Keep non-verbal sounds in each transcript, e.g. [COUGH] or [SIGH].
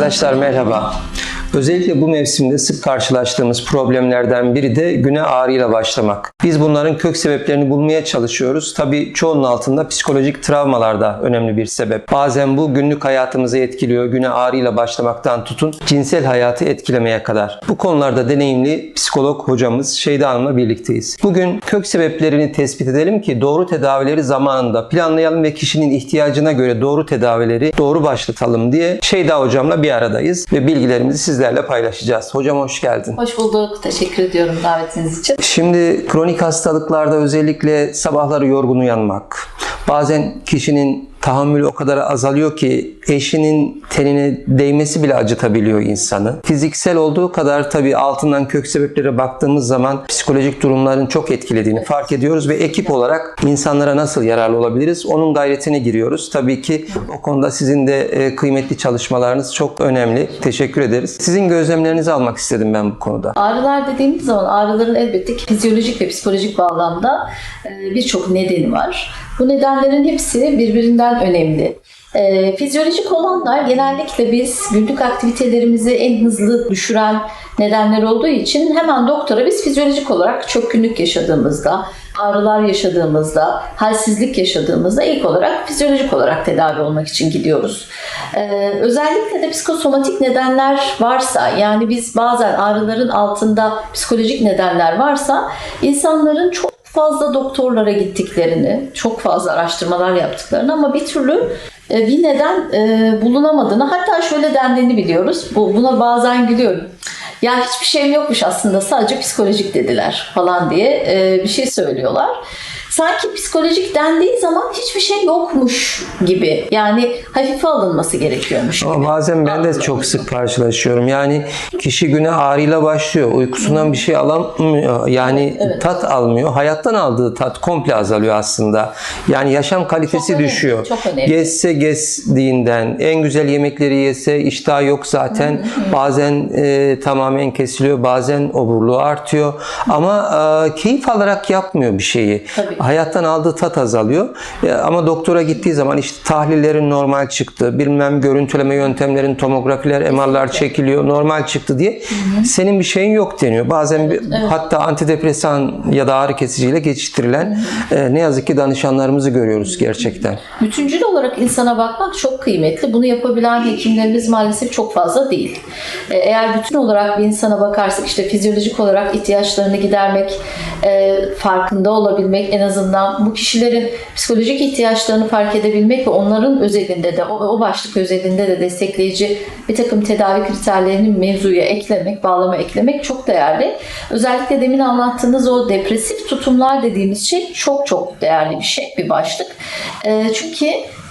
Arkadaşlar merhaba. Özellikle bu mevsimde sık karşılaştığımız problemlerden biri de güne ağrıyla başlamak. Biz bunların kök sebeplerini bulmaya çalışıyoruz. Tabii çoğunun altında psikolojik travmalar da önemli bir sebep. Bazen bu günlük hayatımızı etkiliyor. Güne ağrıyla başlamaktan tutun cinsel hayatı etkilemeye kadar. Bu konularda deneyimli psikolog hocamız Şeyda Hanım'la birlikteyiz. Bugün kök sebeplerini tespit edelim ki doğru tedavileri zamanında planlayalım ve kişinin ihtiyacına göre doğru tedavileri doğru başlatalım diye Şeyda hocamla bir aradayız ve bilgilerimizi sizlerle paylaşacağız. Hocam hoş geldin. Hoş bulduk. Teşekkür ediyorum davetiniz için. Şimdi kronik hastalıklarda özellikle sabahları yorgun uyanmak, bazen kişinin tahammülü o kadar azalıyor ki eşinin tenine değmesi bile acıtabiliyor insanı. Fiziksel olduğu kadar tabii altından kök sebeplere baktığımız zaman psikolojik durumların çok etkilediğini fark ediyoruz ve ekip olarak insanlara nasıl yararlı olabiliriz onun gayretine giriyoruz. Tabii ki o konuda sizin de e, kıymetli çalışmalarınız çok önemli. Teşekkür ederiz. Sizin gözlemlerinizi almak istedim ben bu konuda. Ağrılar dediğimiz zaman ağrıların elbette ki fizyolojik ve psikolojik bağlamda e, birçok nedeni var. Bu nedenlerin hepsi birbirinden önemli. E, fizyolojik olanlar genellikle biz günlük aktivitelerimizi en hızlı düşüren nedenler olduğu için hemen doktora biz fizyolojik olarak çökkünlük yaşadığımızda, ağrılar yaşadığımızda, halsizlik yaşadığımızda ilk olarak fizyolojik olarak tedavi olmak için gidiyoruz. Ee, özellikle de psikosomatik nedenler varsa yani biz bazen ağrıların altında psikolojik nedenler varsa insanların çok fazla doktorlara gittiklerini, çok fazla araştırmalar yaptıklarını ama bir türlü e, bir neden e, bulunamadığını hatta şöyle dendiğini biliyoruz. Bu, buna bazen gülüyorum. Ya hiçbir şeyim yokmuş aslında sadece psikolojik dediler falan diye e, bir şey söylüyorlar. Sanki psikolojik dendiği zaman hiçbir şey yokmuş gibi. Yani hafife alınması gerekiyormuş gibi. Ama bazen ben de çok sık karşılaşıyorum. Yani kişi güne ağrıyla başlıyor. Uykusundan bir şey alamıyor. Yani Evet. tat almıyor. Hayattan aldığı tat komple azalıyor aslında. Yani yaşam kalitesi Çok önemli, düşüyor. çok önemli. Gezse gezdiğinden, en güzel yemekleri yese iştah yok zaten. Bazen e, tamamen kesiliyor, bazen oburluğu artıyor. Ama e, keyif alarak yapmıyor bir şeyi. Tabii. Hayattan aldığı tat azalıyor. E, ama doktora gittiği zaman işte tahlillerin normal çıktı, bilmem görüntüleme yöntemlerin, tomografiler, MR'lar çekiliyor, normal çıktı diye senin bir şeyin yok deniyor. Bazen bir, hatta antidepresan ya da ağrı kesiciyle geçiştirilen e, ne yazık ki danışanlarımızı görüyoruz gerçekten. Bütüncül olarak insana bakmak çok kıymetli. Bunu yapabilen hekimlerimiz maalesef çok fazla değil. E, Eğer bütün olarak bir insana bakarsak işte fizyolojik olarak ihtiyaçlarını gidermek, e, farkında olabilmek, en azından bu kişilerin psikolojik ihtiyaçlarını fark edebilmek ve onların özelinde de, o, o başlık özelinde de destekleyici bir takım tedavi kriterlerini mevzuya eklemek, bağlama eklemek çok değerli. Özellikle demin anlattığınız o depresif tutumlar dediğimiz şey çok çok değerli bir şey, bir başlık. E, çünkü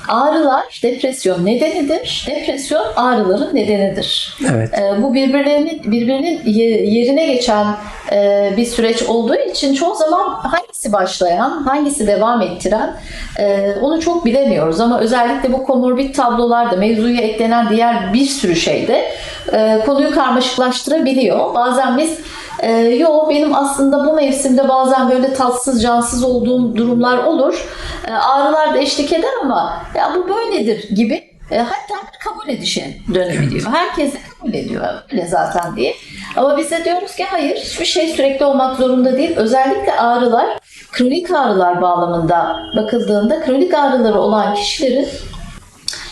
ağrılar depresyon nedenidir. Depresyon ağrıların nedenidir. Evet. E, bu birbirlerinin birbirinin ye- yerine geçen e, bir süreç olduğu için çoğu zaman hangisi başlayan, hangisi devam ettiren e, onu çok bilemiyoruz. Ama özellikle bu komorbid tablolarda mevzuya eklenen diğer bir sürü şeyde e, konuyu karmaşıklaştırabiliyor. Bazen biz e, yo benim aslında bu mevsimde bazen böyle tatsız cansız olduğum durumlar olur. E, ağrılar da eşlik eder ama ya bu böyledir gibi e, hatta bir kabul edişe dönebiliyor. Herkes de kabul ediyor öyle zaten diye. Ama biz de diyoruz ki hayır hiçbir şey sürekli olmak zorunda değil. Özellikle ağrılar kronik ağrılar bağlamında bakıldığında kronik ağrıları olan kişilerin ee,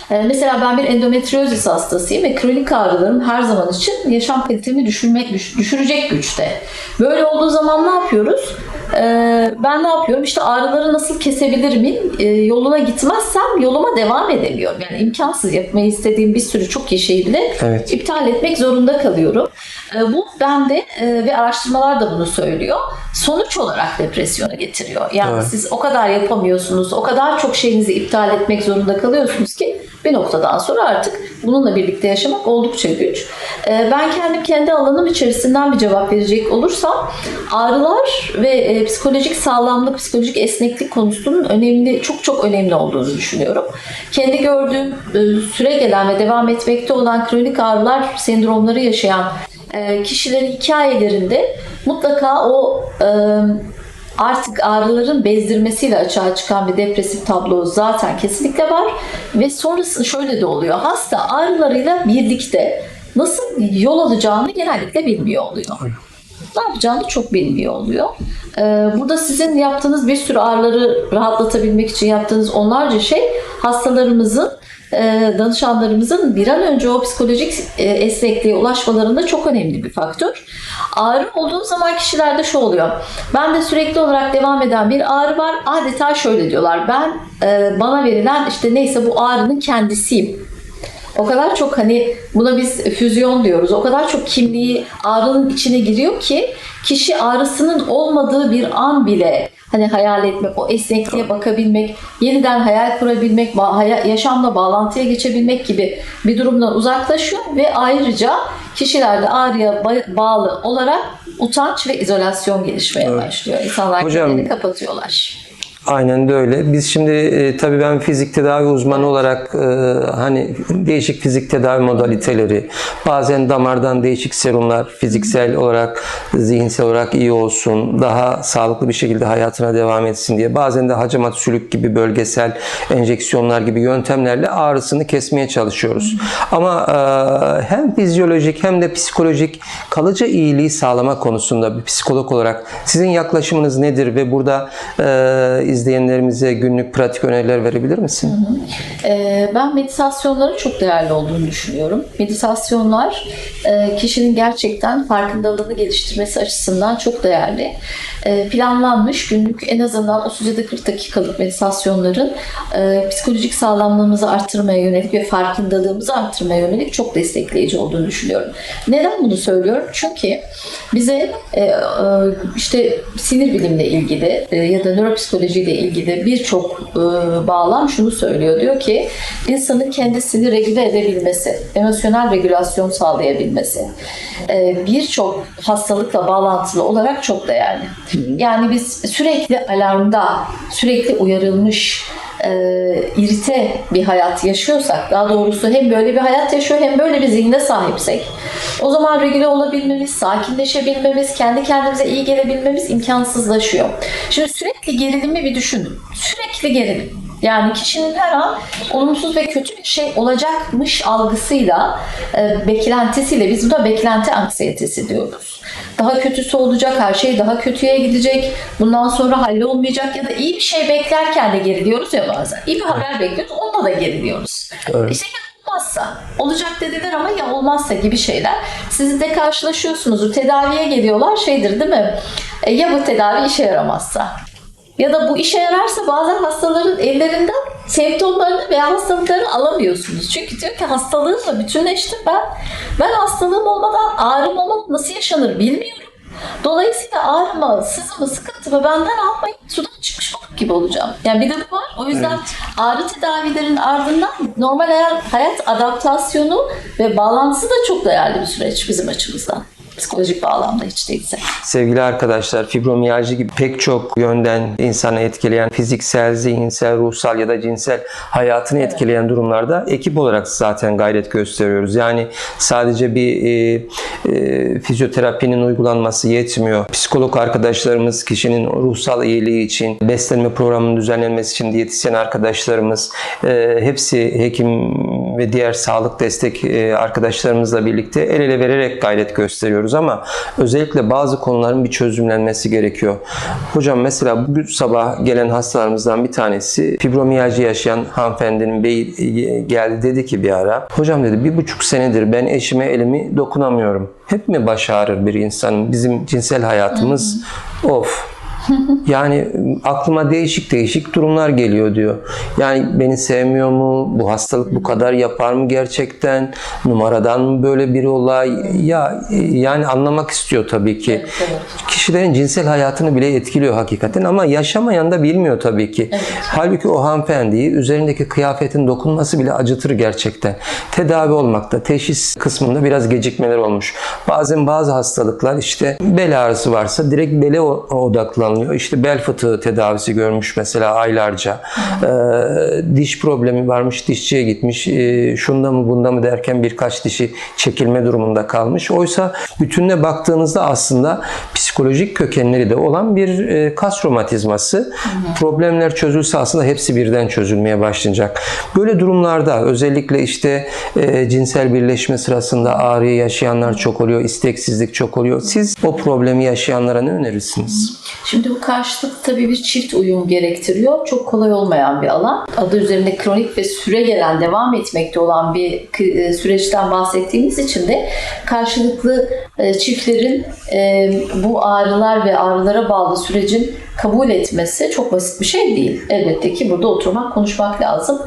Mesela ben bir endometriozis hastasıyım ve kronik ağrılarım her zaman için yaşam kalitemi düşürmek, düş- düşürecek güçte. Böyle olduğu zaman ne yapıyoruz? Ee, ben ne yapıyorum? İşte ağrıları nasıl kesebilirimin e, yoluna gitmezsem yoluma devam edemiyorum. Yani imkansız yapmayı istediğim bir sürü çok iyi şeyi bile Evet. iptal etmek zorunda kalıyorum. Ee, Bu bende e, ve araştırmalar da bunu söylüyor. Sonuç olarak depresyona getiriyor. Yani Evet. siz o kadar yapamıyorsunuz, o kadar çok şeyinizi iptal etmek zorunda kalıyorsunuz ki bir noktadan sonra artık bununla birlikte yaşamak oldukça güç. Ee, Ben kendim kendi alanım içerisinden bir cevap verecek olursam ağrılar ve e, psikolojik sağlamlık, psikolojik esneklik konusunun önemli, çok çok önemli olduğunu düşünüyorum. Kendi gördüğüm e, süre gelen ve devam etmekte olan kronik ağrılar sendromları yaşayan e, kişilerin hikayelerinde mutlaka o artık ağrıların bezdirmesiyle açığa çıkan bir depresif tablo zaten kesinlikle var ve sonrası şöyle de oluyor. Hasta ağrılarıyla birlikte nasıl yol alacağını genellikle bilmiyor oluyor. Ne yapacağını çok bilmiyor oluyor. Ee, burada sizin yaptığınız bir sürü ağrıları rahatlatabilmek için yaptığınız onlarca şey hastalarımızın danışanlarımızın bir an önce o psikolojik e, esnekliğe ulaşmalarında çok önemli bir faktör. Ağrı olduğu zaman kişilerde şu oluyor. Ben de sürekli olarak devam eden bir ağrı var. Adeta şöyle diyorlar. Ben e, bana verilen işte neyse bu ağrının kendisiyim. O kadar çok hani buna biz füzyon diyoruz. O kadar çok kimliği ağrının içine giriyor ki kişi ağrısının olmadığı bir an bile hani hayal etmek, o esnekliğe bakabilmek, yeniden hayal kurabilmek, yaşamla bağlantıya geçebilmek gibi bir durumdan uzaklaşıyor ve ayrıca kişilerde ağrıya ba- bağlı olarak utanç ve izolasyon gelişmeye başlıyor. İnsanlar Hocam- kapatıyorlar. Aynen de öyle. Biz şimdi e, tabii ben fizik tedavi uzmanı olarak e, hani değişik fizik tedavi modaliteleri, bazen damardan değişik serumlar fiziksel olarak, zihinsel olarak iyi olsun, daha sağlıklı bir şekilde hayatına devam etsin diye, bazen de hacamat sülük gibi bölgesel enjeksiyonlar gibi yöntemlerle ağrısını kesmeye çalışıyoruz. Ama e, hem fizyolojik hem de psikolojik kalıcı iyiliği sağlama konusunda bir psikolog olarak sizin yaklaşımınız nedir ve burada e, izleyenlerimize günlük pratik öneriler verebilir misin? Ee, Ben meditasyonların çok değerli olduğunu düşünüyorum. Meditasyonlar e, kişinin gerçekten farkındalığını geliştirmesi açısından çok değerli. E, Planlanmış günlük en azından 30 ya da 40 dakikalık meditasyonların e, psikolojik sağlamlığımızı artırmaya yönelik ve farkındalığımızı artırmaya yönelik çok destekleyici olduğunu düşünüyorum. Neden bunu söylüyorum? Çünkü bize e, e, işte sinir bilimle ilgili e, ya da nöropsikolojiyle ilgili birçok e, bağlam şunu söylüyor. Diyor ki insanın kendisini regüle edebilmesi, emosyonel regülasyon sağlayabilmesi e, birçok hastalıkla bağlantılı olarak çok değerli. Yani biz sürekli alarmda, sürekli uyarılmış, e, irite bir hayat yaşıyorsak, daha doğrusu hem böyle bir hayat yaşıyor hem böyle bir zihne sahipsek, o zaman regüle olabilmemiz, sakinleşebilmemiz, kendi kendimize iyi gelebilmemiz imkansızlaşıyor. Şimdi sürekli gerilimi bir düşünün. Sürekli gerilim. Yani kişinin her an olumsuz ve kötü bir şey olacakmış algısıyla, e, beklentisiyle, biz buna beklenti anksiyetesi diyoruz. Daha kötüsü olacak, her şey daha kötüye gidecek, bundan sonra hallolmayacak ya da iyi bir şey beklerken de geriliyoruz ya bazen. İyi bir haber bekliyoruz, onda da geriliyoruz. Evet. İşte olmazsa, olacak dediler ama ya olmazsa gibi şeyler. Siz de karşılaşıyorsunuz, tedaviye geliyorlar şeydir değil mi? E, ya bu tedavi işe yaramazsa? Ya da bu işe yararsa bazen hastaların ellerinden semptomlarını veya hastalıklarını alamıyorsunuz. Çünkü diyor ki hastalığımla bütünleştim ben. Ben hastalığım olmadan ağrım olmadan nasıl yaşanır bilmiyorum. Dolayısıyla ağrıma, sızımı, sıkıntımı benden almayıp sudan çıkmış balık gibi olacağım. Yani bir de bu var. O yüzden ağrı tedavilerin ardından normal hayat, hayat adaptasyonu ve bağlantısı da çok değerli bir süreç bizim açımızdan. Psikolojik bağlamda hiç değilse. Sevgili arkadaşlar, fibromiyalji gibi pek çok yönden insanı etkileyen fiziksel, zihinsel, ruhsal ya da cinsel hayatını etkileyen durumlarda ekip olarak zaten gayret gösteriyoruz. Yani sadece bir e, e, fizyoterapinin uygulanması yetmiyor. Psikolog arkadaşlarımız kişinin ruhsal iyiliği için, beslenme programının düzenlenmesi için diyetisyen arkadaşlarımız, e, hepsi hekim ve diğer sağlık destek e, arkadaşlarımızla birlikte el ele vererek gayret gösteriyoruz ama özellikle bazı konuların bir çözümlenmesi gerekiyor. Hocam mesela bugün sabah gelen hastalarımızdan bir tanesi fibromiyalji yaşayan hanımefendinin beyi e, geldi dedi ki bir ara hocam dedi bir buçuk senedir ben eşime elimi dokunamıyorum. Hep mi baş ağrır bir insanın? Bizim cinsel hayatımız of [LAUGHS] yani aklıma değişik değişik durumlar geliyor diyor. Yani beni sevmiyor mu? Bu hastalık bu kadar yapar mı gerçekten? Numaradan mı böyle bir olay? Ya yani anlamak istiyor tabii ki. evet. Kişilerin cinsel hayatını bile etkiliyor hakikaten ama yaşamayan da bilmiyor tabii ki. Halbuki o hanımefendiyi üzerindeki kıyafetin dokunması bile acıtır gerçekten. Tedavi olmakta, teşhis kısmında biraz gecikmeler olmuş. Bazen bazı hastalıklar işte bel ağrısı varsa direkt bele o- kullanılıyor. İşte bel fıtığı tedavisi görmüş mesela aylarca. Ee, diş problemi varmış, dişçiye gitmiş. Ee, şunda mı bunda mı derken birkaç dişi çekilme durumunda kalmış. Oysa bütününe baktığınızda aslında psikolojik kökenleri de olan bir e, kas romatizması. Problemler çözülse aslında hepsi birden çözülmeye başlayacak. Böyle durumlarda özellikle işte e, cinsel birleşme sırasında ağrıyı yaşayanlar çok oluyor, isteksizlik çok oluyor. Siz o problemi yaşayanlara ne önerirsiniz? Şimdi bu karşılık tabii bir çift uyum gerektiriyor. Çok kolay olmayan bir alan. Adı üzerinde kronik ve süre gelen, devam etmekte olan bir e, süreçten bahsettiğimiz için de karşılıklı e, çiftlerin e, bu ağrılar ve ağrılara bağlı sürecin kabul etmesi çok basit bir şey değil. Elbette ki burada oturmak, konuşmak lazım.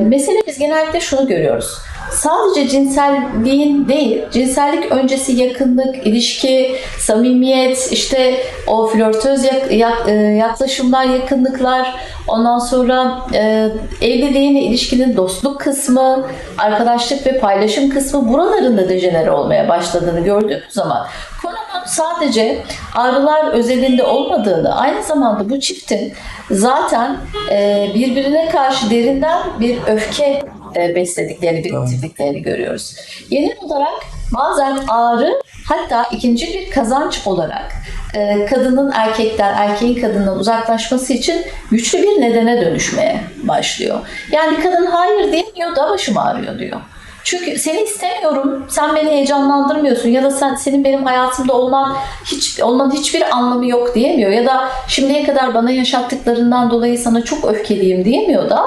Mesele biz genellikle şunu görüyoruz. Sadece cinselliğin değil, cinsellik öncesi yakınlık, ilişki, samimiyet, işte o flörtöz yak- yak- e, yaklaşımlar, yakınlıklar, ondan sonra e, evliliğin, ilişkinin dostluk kısmı, arkadaşlık ve paylaşım kısmı buraların da dejenere olmaya başladığını gördüğümüz zaman. Konunun sadece ağrılar özelinde olmadığını, aynı zamanda bu çiftin zaten e, birbirine karşı derinden bir öfke e, beslediklerini, biriktirdiklerini görüyoruz. Genel olarak bazen ağrı hatta ikinci bir kazanç olarak e, kadının erkekten, erkeğin kadından uzaklaşması için güçlü bir nedene dönüşmeye başlıyor. Yani kadın hayır diyemiyor da başım ağrıyor diyor. Çünkü seni istemiyorum, sen beni heyecanlandırmıyorsun ya da sen senin benim hayatımda olman hiç olmanın hiçbir anlamı yok diyemiyor ya da şimdiye kadar bana yaşattıklarından dolayı sana çok öfkeliyim diyemiyor da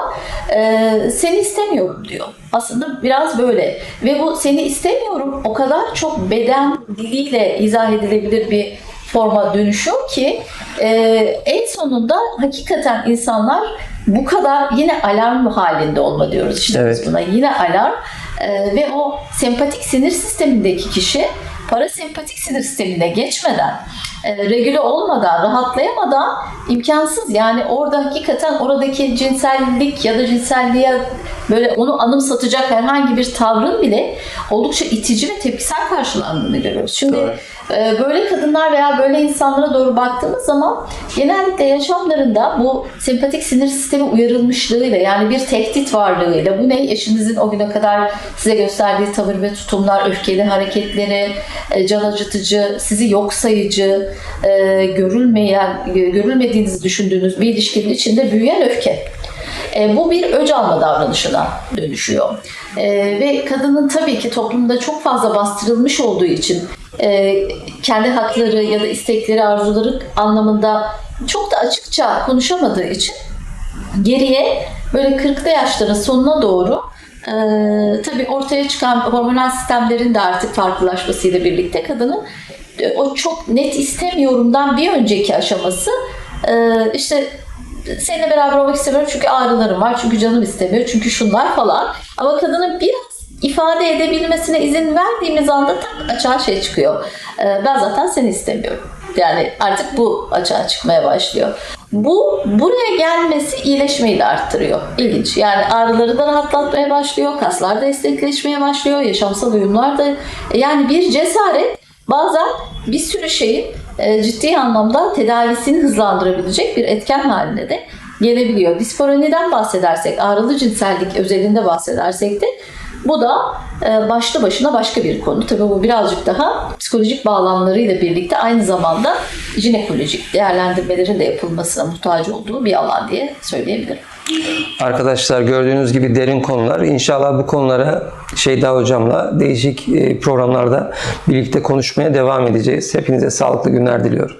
e, seni istemiyorum diyor. Aslında biraz böyle ve bu seni istemiyorum o kadar çok beden diliyle izah edilebilir bir forma dönüşüyor ki e, en sonunda hakikaten insanlar bu kadar yine alarm halinde olma diyoruz işte Evet. biz buna yine alarm Ee, ve o sempatik sinir sistemindeki kişi parasempatik sinir sistemine geçmeden e, regüle olmadan, rahatlayamadan imkansız. Yani orada hakikaten oradaki cinsellik ya da cinselliğe böyle onu anımsatacak herhangi bir tavrın bile oldukça itici ve tepkisel karşılandığını görüyoruz. Şimdi e, böyle kadınlar veya böyle insanlara doğru baktığımız zaman genellikle yaşamlarında bu sempatik sinir sistemi uyarılmışlığıyla yani bir tehdit varlığıyla bu ne eşinizin o güne kadar size gösterdiği tavır ve tutumlar, öfkeli hareketleri, e, can acıtıcı, sizi yok sayıcı, e, görülmeyen, görülmediğinizi düşündüğünüz bir ilişkinin içinde büyüyen öfke. E, bu bir öc alma davranışına dönüşüyor. E, ve kadının tabii ki toplumda çok fazla bastırılmış olduğu için e, kendi hakları ya da istekleri, arzuları anlamında çok da açıkça konuşamadığı için geriye böyle 40'lı yaşların sonuna doğru e, tabii ortaya çıkan hormonal sistemlerin de artık farklılaşmasıyla birlikte kadının o çok net istemiyorumdan bir önceki aşaması e, işte seninle beraber olmak istemiyorum çünkü ağrılarım var, çünkü canım istemiyor, çünkü şunlar falan. Ama kadının biraz ifade edebilmesine izin verdiğimiz anda tak açığa şey çıkıyor. E, ben zaten seni istemiyorum. Yani artık bu açığa çıkmaya başlıyor. Bu buraya gelmesi iyileşmeyi de arttırıyor. İlginç. Yani ağrıları da rahatlatmaya başlıyor. Kaslar da esnekleşmeye başlıyor. Yaşamsal uyumlar da yani bir cesaret bazen bir sürü şeyin e, ciddi anlamda tedavisini hızlandırabilecek bir etken haline de gelebiliyor. Disparoniden bahsedersek, ağrılı cinsellik özelinde bahsedersek de bu da e, başlı başına başka bir konu. Tabii bu birazcık daha psikolojik bağlamlarıyla birlikte aynı zamanda jinekolojik değerlendirmelerin de yapılmasına muhtaç olduğu bir alan diye söyleyebilirim. Arkadaşlar gördüğünüz gibi derin konular. İnşallah bu konulara Şeyda Hocam'la değişik e, programlarda birlikte konuşmaya devam edeceğiz. Hepinize sağlıklı günler diliyorum.